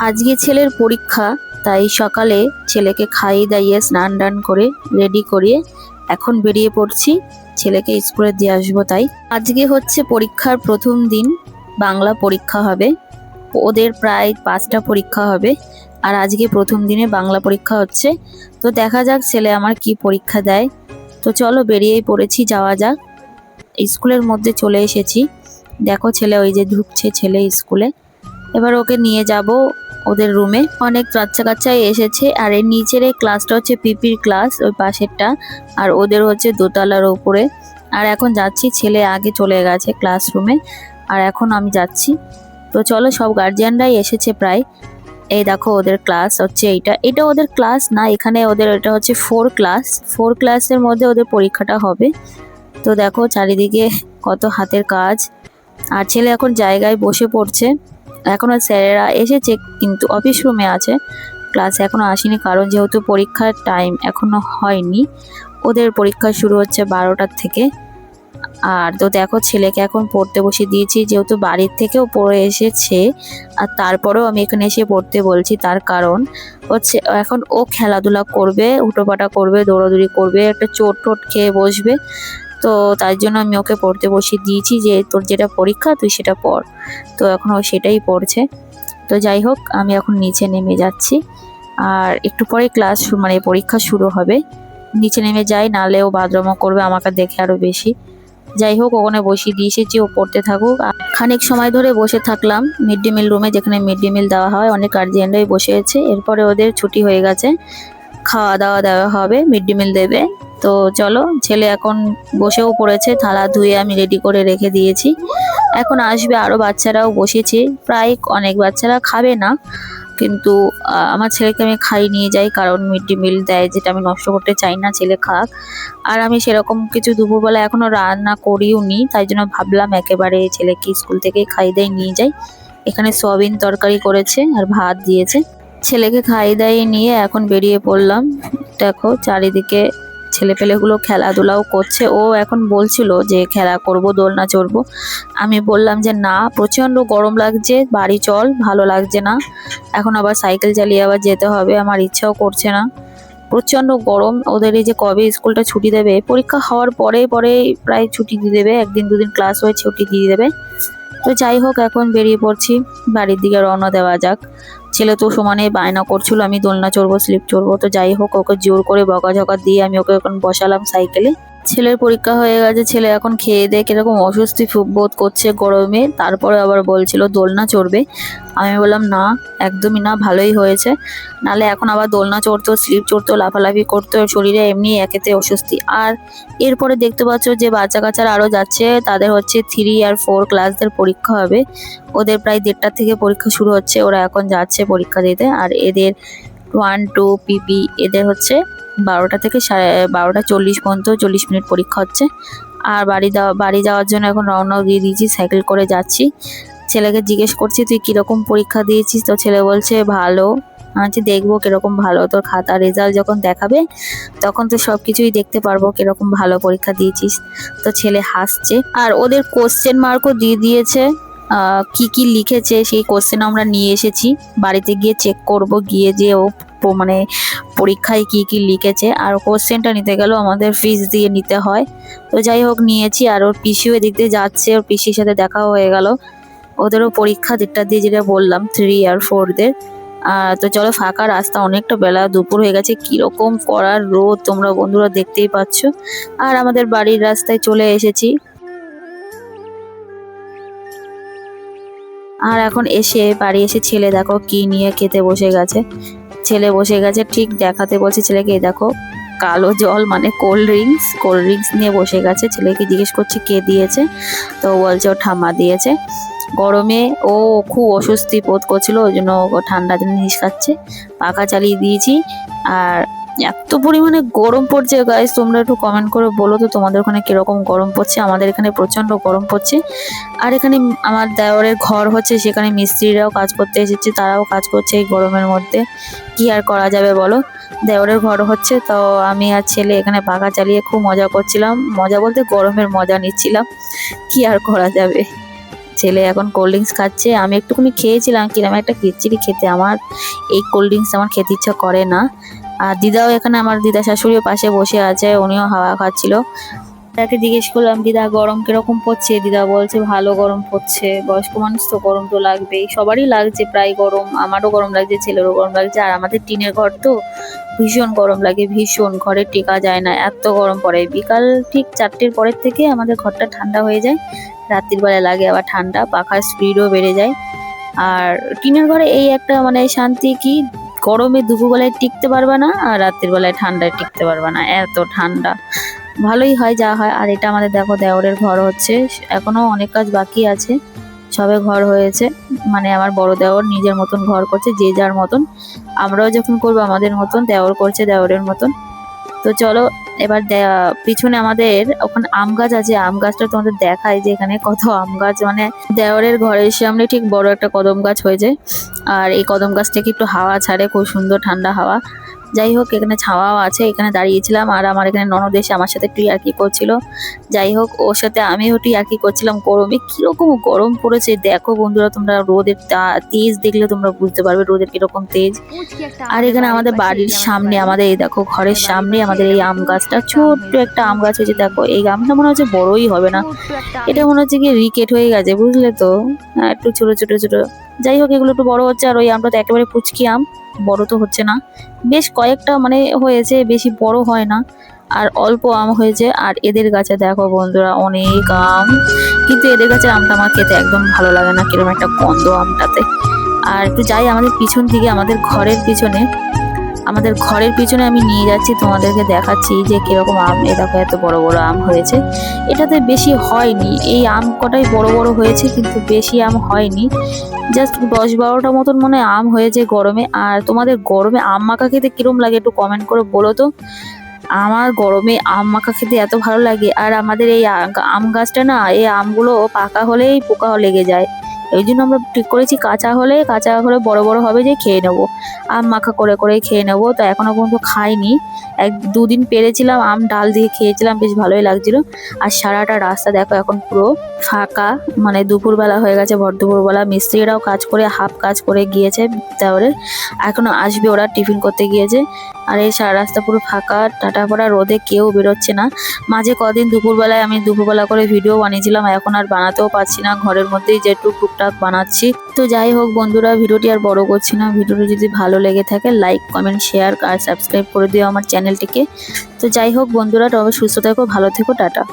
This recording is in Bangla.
আজকে ছেলের পরীক্ষা, তাই সকালে ছেলেকে খাইয়ে দাইয়ে স্নান টান করে রেডি করিয়ে এখন বেরিয়ে পড়ছি। ছেলেকে স্কুলে দিয়ে আসব তাই। আজকে হচ্ছে পরীক্ষার প্রথম দিন, বাংলা পরীক্ষা হবে। ওদের প্রায় পাঁচটা পরীক্ষা হবে। আর আজকে প্রথম দিনে বাংলা পরীক্ষা হচ্ছে। তো দেখা যাক ছেলে আমার কি পরীক্ষা দেয়। তো চলো বেরিয়েই পড়েছি, যাওয়া যাক। স্কুলের মধ্যে চলে এসেছি। দেখো ছেলে ওই যে ঢুকছে ছেলে স্কুলে এবার ওকে নিয়ে যাব। ওদের রুমে অনেক বাচ্চা কাচ্চাই এসেছে। আর এর নিচের এই ক্লাসটা হচ্ছে পিপির ক্লাস ওই পাশেরটা। আর ওদের হচ্ছে দোতলার ওপরে। আর এখন যাচ্ছি, ছেলে আগে চলে গেছে ক্লাসরুমে আর এখন আমি যাচ্ছি। তো চলো, সব গার্জিয়ানরাই এসেছে প্রায়। এই দেখো, ওদের ক্লাস হচ্ছে এইটা। এটা ওদের ক্লাস না, এখানে ওদের এটা হচ্ছে ফোর ক্লাস ফোর ক্লাসের মধ্যে ওদের পরীক্ষাটা হবে। তো দেখো, চারিদিকে কত হাতের কাজ। আর ছেলে এখন জায়গায় বসে পড়ছে। এখনও স্যারেরা এসেছে, কিন্তু অফিস রুমে আছে। ক্লাসে এখনও আসেনি, কারণ যেহেতু পরীক্ষার টাইম এখনও হয়নি, ওদের পরীক্ষা শুরু হচ্ছে বারোটার থেকে। আর তো দেখো, ছেলেকে এখন পড়তে বসে দিয়েছি, যেহেতু বাড়ির থেকেও পড়ে এসেছে, আর তারপরেও আমি এখানে এসে পড়তে বলছি, তার কারণ হচ্ছে এখন ও খেলাধুলা করবে উটোপাটা করবে, দৌড়াদৌড়ি করবে, একটা চোট টোট খেয়ে বসবে। তো তার জন্য আমি ওকে পড়তে বসিয়ে দিয়েছি যে তোর যেটা পরীক্ষা, তুই সেটা পড়। তো এখন ও সেটাই পড়ছে। তো যাই হোক, আমি এখন নিচে নেমে যাচ্ছি। আর একটু পরে ক্লাস মানে পরীক্ষা শুরু হবে। নিচে নেমে যাই নালে ও বাদরমা করবে, আমাকে দেখে আরও বেশি। যাই হোক, ওখানে বসিয়ে দিয়েছি যে ও পড়তে থাকুক। আর খানিক সময় ধরে বসে থাকলাম মিড ডে মিল রুমে যেখানে মিড ডে মিল দেওয়া হয়। অনেক গার্জিয়ানরাই বসে আছে। এরপরে ওদের ছুটি হয়ে গেছে। খাওয়া দাওয়া দেওয়া হবে মিড ডে মিল দেবে। তো চলো, ছেলে এখন বসেও পড়েছে, থালা ধুয়ে আমি রেডি করে রেখে দিয়েছি। এখন আসবে আরও বাচ্চারাও বসেছে, প্রায় অনেক বাচ্চারা খাবে না, কিন্তু আমার ছেলেকে আমি খাই নিয়ে যাই, কারণ মিড ডে মিল দেয়, যেটা আমি নষ্ট করতে চাই না, ছেলে খাক। আর আমি সেরকম কিছু দুপুরবেলা এখনও রান্না করিও নি, তাই জন্য ভাবলাম একেবারে ছেলেকে স্কুল থেকে খাই দাই নিয়ে যাই। এখানে সয়াবিন তরকারি করেছে, আর ভাত দিয়েছে। ছেলেকে খাই দাইয়ে নিয়ে এখন বেরিয়ে পড়লাম। দেখো, চারিদিকে ছেলেপেলেগুলো খেলাধুলাও করছে। ও এখন বলছিল যে, খেলা করব, দোলনা চড়বো। আমি বললাম যে, না, প্রচণ্ড গরম লাগছে, বাড়ি চল, ভালো লাগছে না। এখন আবার সাইকেল চালিয়ে আবার যেতে হবে, আমার ইচ্ছাও করছে না। প্রচণ্ড গরম, ওদের এই যে কবে স্কুলটা ছুটি দেবে, পরীক্ষা হওয়ার পরে পরে প্রায় ছুটি দিয়ে দেবে, একদিন দুদিন ক্লাস হয়ে ছুটি দিয়ে দেবে। তো যাই হোক, এখন বেরিয়ে পড়ছি, বাড়ির দিকে রওনা দেওয়া যাক। ছেলে তো সমানে বায়না করছিল, আমি দোলনা চড়বো, স্লিপ চড়বো, তো যাই হোক, ওকে জোর করে বকাঝকা দিয়ে আমি ওকে এখন বসালাম সাইকেলে। ছেলের পরীক্ষা হয়ে গেছে, ছেলে এখন খেয়ে দিয়ে কীরকম অস্বস্তি বোধ করছে গরমে। তারপরে আবার বলছিল, দোলনা চড়বে। আমি বললাম, না, একদমই না, ভালোই হয়েছে। নালে এখন আবার দোলনা চড়তো, স্লিপ চড়তো, লাফালাফি করতো, শরীরে এমনি একেতে অস্বস্তি। আর এরপরে দেখতে পাচ্ছ যে বাচ্চা কাচ্চারা আরও যাচ্ছে, তাদের হচ্ছে থ্রি আর ফোর ক্লাসদের পরীক্ষা হবে। ওদের প্রায় দেড়টার থেকে পরীক্ষা শুরু হচ্ছে, ওরা এখন যাচ্ছে পরীক্ষা দিতে। আর এদের ওয়ান টু পিপি এদের হচ্ছে বারোটা থেকে সাড়ে বারোটা চল্লিশ পর্যন্ত চল্লিশ মিনিট পরীক্ষা হচ্ছে। আর বাড়ি যাওয়া বাড়ি যাওয়ার জন্য এখন রওনাও দিয়ে দিয়েছি সাইকেল করে যাচ্ছি। ছেলেকে জিজ্ঞেস করছি তুই কীরকম পরীক্ষা দিয়েছিস? তো ছেলে বলছে ভালো। বলছি, দেখব কীরকম ভালো তোর খাতা রেজাল্ট যখন দেখাবে তখন তো সব কিছুই দেখতে পারব কীরকম ভালো পরীক্ষা দিয়েছিস। তো ছেলে হাসছে। আর ওদের কোশ্চেন মার্কও দিয়ে দিয়েছে কি কি লিখেছে সেই কোশ্চেন আমরা নিয়ে এসেছি। বাড়িতে গিয়ে চেক করব গিয়ে যে ও মানে পরীক্ষায় কি কি লিখেছে আর কোশ্চেনটা নিতে গেলেও আমাদের ফিস দিয়ে নিতে হয়। তো যাই হোক, নিয়েছি আর ওর পিসিও এদিক দিয়ে যাচ্ছে, ওর পিসির সাথে দেখাও হয়ে গেল। ওদেরও পরীক্ষা দিকটা দিয়ে যেটা বললাম থ্রি আর ফোরদের তো চলো ফাঁকা রাস্তা, অনেকটা বেলা, দুপুর হয়ে গেছে। কীরকম করার রোদ তোমরা বন্ধুরা দেখতেই পাচ্ছ। আর আমাদের বাড়ির রাস্তায় চলে এসেছি। আর এখন এসে বাড়ি এসে ছেলে দেখো কি নিয়ে খেতে বসে গেছে। ছেলে বসে গেছে, ঠিক দেখাতে বলছে ছেলেকে দেখো, কালো জল মানে কোল্ড ড্রিঙ্কস কোল্ড ড্রিঙ্কস নিয়ে বসে গেছে, ছেলেকে জিজ্ঞেস করছে কে দিয়েছে, তো বলছে ও ঠাম্মা দিয়েছে। গরমে ও খুব অস্বস্তি বোধ করছিল, ওই জন্য ঠান্ডা জিনিস খাচ্ছে। পাখা চালিয়ে দিয়েছি, আর এত পরিমাণে গরম পড়ছে গাইস তোমরা একটু কমেন্ট করে বলো তো তোমাদের ওখানে কীরকম গরম পড়ছে, আমাদের এখানে প্রচণ্ড গরম পড়ছে। আর এখানে আমার দেওরের ঘর হচ্ছে, সেখানে মিস্ত্রিরাও কাজ করতে এসেছে, তারাও কাজ করছে এই গরমের মধ্যে। কি আর করা যাবে বলো? দেওরের ঘর হচ্ছে, তো আমি আর ছেলে এখানে পাখা চালিয়ে খুব মজা করছিলাম। মজা বলতে গরমের মজা নিচ্ছিলাম। কি আর করা যাবে? ছেলে এখন কোল্ড ড্রিঙ্কস খাচ্ছে, আমি একটুখানি খেয়েছিলাম, কিরম একটা খিচড়ি খেতে। আমার এই কোল্ড ড্রিঙ্কস আমার খেতে ইচ্ছা করে না। আর দিদাও এখানে আমার দিদা শাশুড়িও পাশে বসে আছে, উনিও হাওয়া খাচ্ছিল। তাকে জিজ্ঞেস করলাম, দিদা, গরম কীরকম পড়ছে? দিদা বলছে, ভালো গরম পড়ছে, বয়স্ক মানুষ তো গরম তো লাগবেই, সবারই লাগছে প্রায় গরম, আমারও গরম লাগছে, ছেলেরও গরম লাগছে, আর আমাদের টিনের ঘর তো ভীষণ গরম লাগে, ভীষণ, ঘরে টেকা যায় না, এত গরম পড়ে। বিকাল ঠিক চারটের পরের থেকে আমাদের ঘরটা ঠান্ডা হয়ে যায়, রাত্রির বেলায় লাগে আবার ঠান্ডা, পাখার স্পিডও বেড়ে যায়। আর টিনের ঘরে এই একটা মানে শান্তি কি গরমে দুপুরবেলায় টিকতে পারবে না আর রাত্রির বেলায় ঠান্ডায় টিকতে পারবে না। এত ঠান্ডা। ভালোই হয় যা হয়। আর এটা আমাদের দেখো, দেওরের ঘর হচ্ছে। এখনও অনেক কাজ বাকি আছে। সবে ঘর হয়েছে। মানে আমার বড় দেওর নিজের মতন ঘর করছে, যে যার মতন। আমরাও যখন করব, আমাদের মতন। দেওর করছে দেওরের মতন। তো চলো, এবার পিছনে আমাদের ওখানে আম গাছ আছে। আম গাছটা তোমাদের দেখায় যে এখানে কত আম গাছ। মানে দেওরের ঘরের সামনে ঠিক বড় একটা কদম গাছ হয়েছে আর এই কদম গাছ থেকে একটু হাওয়া ছাড়ে খুব সুন্দর ঠান্ডা হাওয়া। যাই হোক এখানে ছাওয়াও আছে এখানে দাঁড়িয়েছিলাম আর আমার এখানে ননদ এসে আমার সাথে একটু ইয়ার্কি করছিল। যাই হোক ওর সাথে আমিও একটু ইয়ার্কি করছিলাম গরমে। কীরকম গরম পড়েছে দেখো বন্ধুরা তোমরা রোদের তেজ দেখলে তোমরা বুঝতে পারবে রোদের কীরকম তেজ। আর এখানে আমাদের বাড়ির সামনে আমাদের এই দেখো ঘরের সামনে আমাদের এই আম গাছটা ছোট্ট একটা আম গাছ হয়েছে দেখো। এই আমটা মনে হচ্ছে বড়ই হবে না। এটা মনে হচ্ছে কি রিকেট হয়ে গেছে বুঝলে তো? হ্যাঁ, একটু ছোট ছোট ছোট। যাই হোক, এগুলো একটু বড় হচ্ছে আর ওই আমটা তো একেবারে পুচকি আম, বড় তো হচ্ছে না। বেশ কয়েকটা মানে হয়েছে, বেশি বড় হয় না, আর অল্প আম হয়েছে। আর এদের গাছে দেখো বন্ধুরা, অনেক আম। কিন্তু এদের গাছে আমটা আমার খেতে একদম ভালো লাগে না কীরকম একটা গন্ধ আমটাতে। আর একটু যাই আমাদের পিছন দিকে, আমাদের ঘরের পিছনে। আমাদের ঘরের পিছনে আমি নিয়ে যাচ্ছি, তোমাদেরকে দেখাচ্ছি যে কীরকম আম। এ দেখো এত বড় বড় আম হয়েছে। এটাতে বেশি হয়নি। এই আম কটাই বড় বড় হয়েছে, কিন্তু বেশি আম হয়নি। জাস্ট দশ বারোটা মতন মনে আম হয়েছে গরমে। আর তোমাদের গরমে আম মাখা খেতে কিরম লাগে একটু কমেন্ট করে বলো তো? আমার গরমে আম মাখা খেতে এত ভালো লাগে। আর আমাদের এই আম গাছটা না, এই আমগুলো পাকা হলেই পোকা লেগে যায়। এই জন্য আমরা ঠিক করেছি, কাঁচা হলে কাঁচা হলে বড় বড় হবে যে খেয়ে নেব। আম মাখা করে করে খেয়ে নেব, তো এখনও পর্যন্ত খাইনি। এক দুদিন পেরেছিলাম, আম ডাল দিয়ে খেয়েছিলাম, বেশ ভালোই লাগছিল। আর সারাটা রাস্তা দেখো এখন পুরো ফাঁকা মানে দুপুরবেলা হয়ে গেছে, ভর দুপুরবেলা। মিস্ত্রিরাও কাজ করে, হাফ কাজ করে গিয়েছে, তারপরে এখনও আসবে ওরা টিফিন করতে গিয়েছে। আর এই সারা রাস্তা পুরো ফাঁকা, টাটা পড়া রোদে কেউ বেরোচ্ছে না। মাঝে কদিন দুপুরবেলায় আমি দুপুরবেলা করে ভিডিও বানিয়েছিলাম, এখন আর বানাতেও পারছি না। ঘরের মধ্যেই যেটুক টুকটাক বানাচ্ছি। তো যাই হোক বন্ধুরা, ভিডিওটি আর বড় করছি না। ভিডিওটি যদি ভালো লেগে থাকে লাইক কমেন্ট শেয়ার আর সাবস্ক্রাইব করে দিও আমার চ্যানেলটিকে। তো যাই হোক বন্ধুরা, তবে সুস্থ থেকো, ভালো থেকো, টাটা।